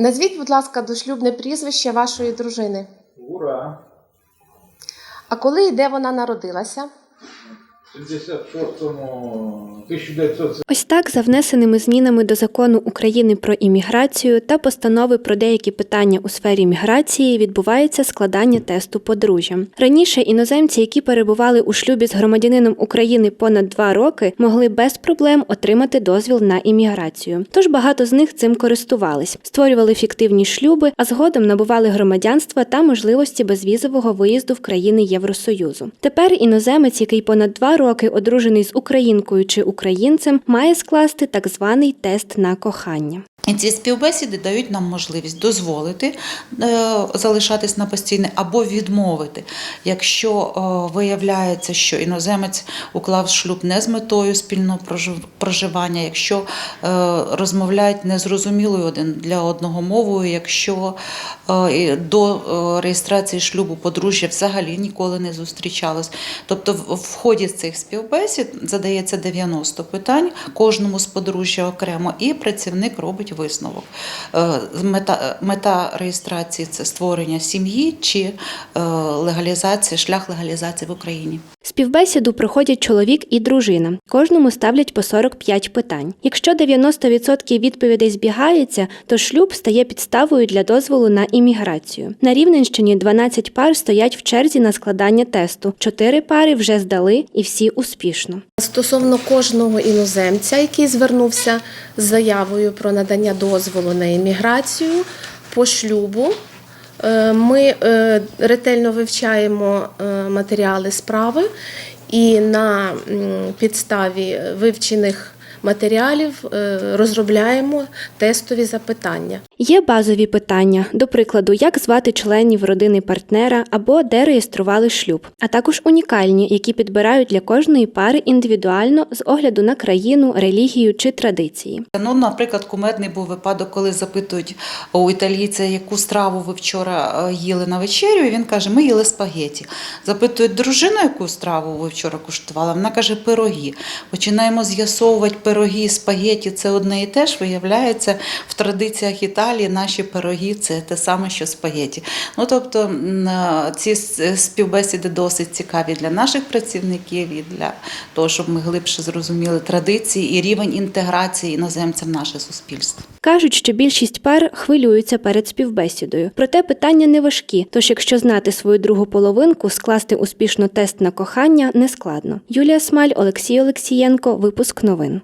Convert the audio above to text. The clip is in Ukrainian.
Назвіть, будь ласка, дошлюбне прізвище вашої дружини. Ура! А коли і де вона народилася? В 76-му 1900 Ось так, за внесеними змінами до закону України про імміграцію та постанови про деякі питання у сфері міграції відбувається складання тесту подружжя. Раніше іноземці, які перебували у шлюбі з громадянином України понад два роки, могли без проблем отримати дозвіл на імміграцію. Тож багато з них цим користувались, створювали фіктивні шлюби, а згодом набували громадянства та можливості безвізового виїзду в країни Євросоюзу. Тепер іноземець, який понад два роки одружений з українкою чи українцем, має скласти так званий тест на кохання. І ці співбесіди дають нам можливість дозволити е, залишатись на постійне або відмовити, якщо е, виявляється, що іноземець уклав шлюб не з метою спільного проживання, якщо е, розмовляють незрозумілою один для одного мовою, якщо до реєстрації шлюбу подружжя взагалі ніколи не зустрічалось. Тобто, в ході цих співбесід задається 90 питань кожному з подружжя окремо, і працівник робить висновок. Е, Мета, мета реєстрації це створення сім'ї чи е, легалізація, шлях легалізації в Україні. Співбесіду проходять чоловік і дружина. Кожному ставлять по 45 питань. Якщо 90% відповідей збігається, то шлюб стає підставою для дозволу на імміграцію. На Рівненщині 12 пар стоять в черзі на складання тесту. Чотири пари вже здали і всі успішно. Стосовно кожного іноземця, який звернувся з заявою про надання дозволу на імміграцію по шлюбу, е, ми е, ретельно вивчаємо е, матеріали справи і на підставі вивчених матеріалів розробляємо тестові запитання. Є базові питання, до прикладу, як звати членів родини партнера або де реєстрували шлюб, а також унікальні, які підбирають для кожної пари індивідуально з огляду на країну, релігію чи традиції. Ну, наприклад, кумедний був випадок, коли запитують у італійця, яку страву ви вчора е, їли на вечерю, і він каже, ми їли спагеті. Запитують дружину, яку страву ви вчора куштували. Вона каже, пироги. Починаємо з'ясовувати пироги спагеті, це одне і те ж. Виявляється, в традиціях Італії наші пироги це те саме, що спагеті. Ну тобто е, ці співбесіди досить цікаві для наших працівників і для того, щоб ми глибше зрозуміли традиції і рівень інтеграції іноземця в наше суспільство. Кажуть, що більшість пар хвилюються перед співбесідою. Проте питання не важкі. Тож, якщо знати свою другу половинку, скласти успішно тест на кохання не складно. Юлія Смаль, Олексій Олексієнко, випуск новин.